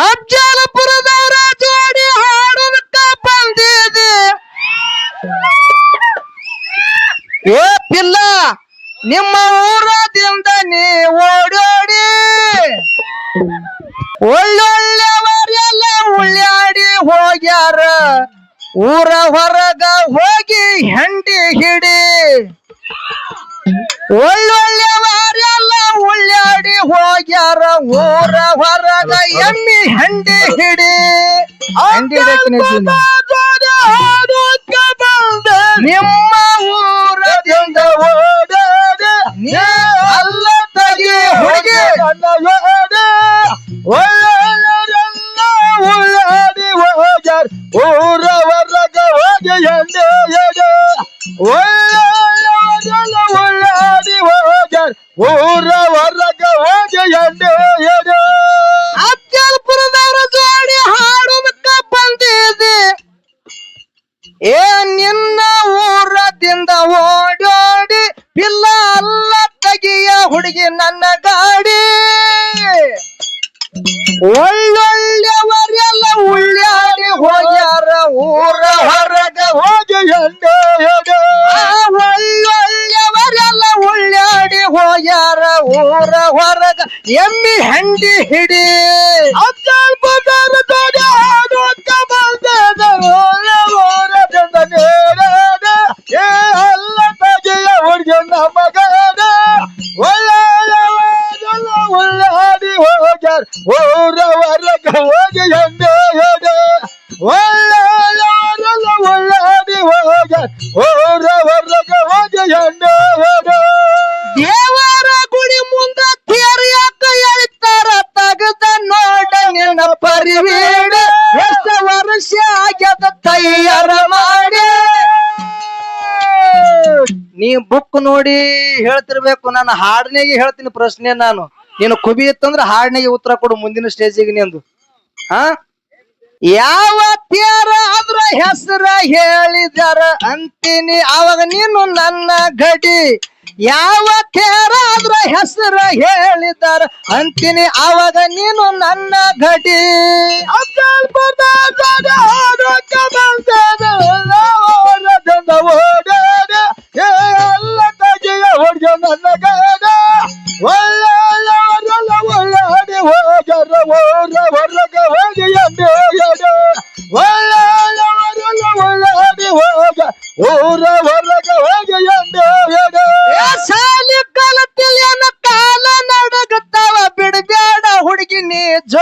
ಅಫ್ಜಲ್ಪುರದವರ ಜೋಡಿ ಹಾಡೋದಕ್ಕ ಬಂದಿದೆ. ಏ ಪಿಲ್ಲ, ನಿಮ್ಮ ಊರದಿಂದ ನೀ ಓಡೋಡಿ. ಒಳ್ಳೊಳ್ಳೆಯವರೆಲ್ಲ ಉಳ್ಳಾಡಿ ಹೋಗ್ಯಾರ. ಊರ ಹೊರಗ ಹೋಗಿ ಹೆಂಡಿ ಹಿಡಿ. ಒಳ್ಳೊಳ್ಳೆಯವರೆಲ್ಲ ಉಳ್ಳಾಡಿ ಹೋಗ್ಯಾರ. ಊರ ಹೊರಗ ಎಮ್ಮಿ ಹಂಡಿ ಹಿಡಿ. ನಿಮ್ಮ ಊರದಿಂದ ಓಡೋದ. ನೀ ಅಲ್ಲ ತಗಿ ಹುಡುಗಿ. ಒಳ್ಳೆಯವರೆಲ್ಲ ಉಳ್ಳಾಡಿ ಹೋಗ್ಯಾರ. ಊರ ಹೊರಗ ಹೋಗಿ ಎಣ್ಣೆ ಒಳ್ಳೆಯವರೆಲ್ಲ ಉಳ್ಳಾಡಿ ಹೋಗ್ಯಾರ. ಊರ ಹೊರಗ ಹೋಗಿ ಎಣ್ಣೆ ಏ, ನಿನ್ನ ಊರದಿಂದ ಓಡೋಡಿ ಪಿಲ್ಲ ಅಲ್ಲ ತಗಿಯ ಹುಡುಗಿ ನನ್ನ ಗಾಡಿ. ಒಳ್ಳೊಳ್ಳೆಯವರೆಲ್ಲ ಉಳ್ಳಾಡಿ ಹೋಗ್ಯಾರ, ಊರ ಹೊರಗ ಹೋಗಿ ಒಳ್ಳೊಳ್ಳೆಯವರೆಲ್ಲ ಉಳ್ಳಾಡಿ ಹೋಗ್ಯಾರ, ಊರ ಹೊರಗ ಎಮ್ಮಿ ಹಂಡಿ ಹಿಡಿ. ಅತ್ಯಲ್ಪದರ ಜೋಡಿ ದೇವರ ಗುಡಿ ಮುಂದ ತೇರಿಯಾಕ ಹೇಳ್ತಾರ, ತಗದ ನೋಡ ನಿನ್ನ ಪರಿವೀಡ ಎಷ್ಟು ವರ್ಷ ಆಗ್ಯದ ತಯಾರ ಮಾಡಿ. ನೀ ಬುಕ್ ನೋಡಿ ಹೇಳ್ತಿರ್ಬೇಕು ನಾನು ಹಾಡನೇಗೆ ಹೇಳ್ತೀನಿ ಪ್ರಶ್ನೆ ನಾನು. ನೀನು ಕುಬಿ ಇತ್ತಂದ್ರ ಹಾಡಿನಿಗೆ ಉತ್ತರ ಕೊಡು, ಮುಂದಿನ ಸ್ಟೇಜಿಗೆ ನಿಂದು ಹಾ? ಯಾವ ತೇರ ಅದ್ರ ಹೆಸರ ಹೇಳಿದಾರ ಅಂತೀನಿ ಅವಾಗ ನೀನು ನನ್ನ ಗಡಿ. ಯಾವ ತೇರ ಅದ್ರ ಹೆಸರ ಹೇಳಿದಾರ ಅಂತೀನಿ ಅವಾಗ ನೀನು ನನ್ನ ಗಡಿ.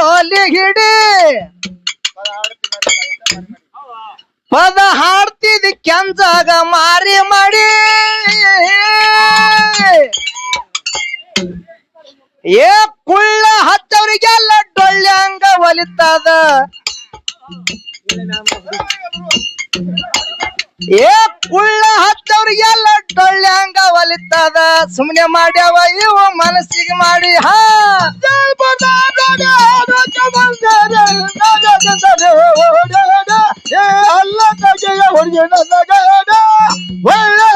ಜೋಲಿ ಹಿಡಿ ಪದ ಹಾಡ್ತಿದ್ ಕೆಂಜಾಗ ಮಾರಿ ಮಾಡಿ. ಏ ಕುಳ್ಳ ಹತ್ತವರಿಗೆಲ್ಲ ಡೊಳ್ಳ್ಯಾಂಗ ಒಲಿತದ. ಏ ಕುಳ್ಳ ಹತ್ತವ್ರಿಗೆಲ್ಲ ಡೊಳ್ಳ್ಯಾಂಗ ಒಲಿತದ. ಸುಮ್ನೆ ಮಾಡ್ಯಾವ ಇವು ಮನಸ್ಸಿಗೆ ಮಾಡಿ. ಹಾ. da da da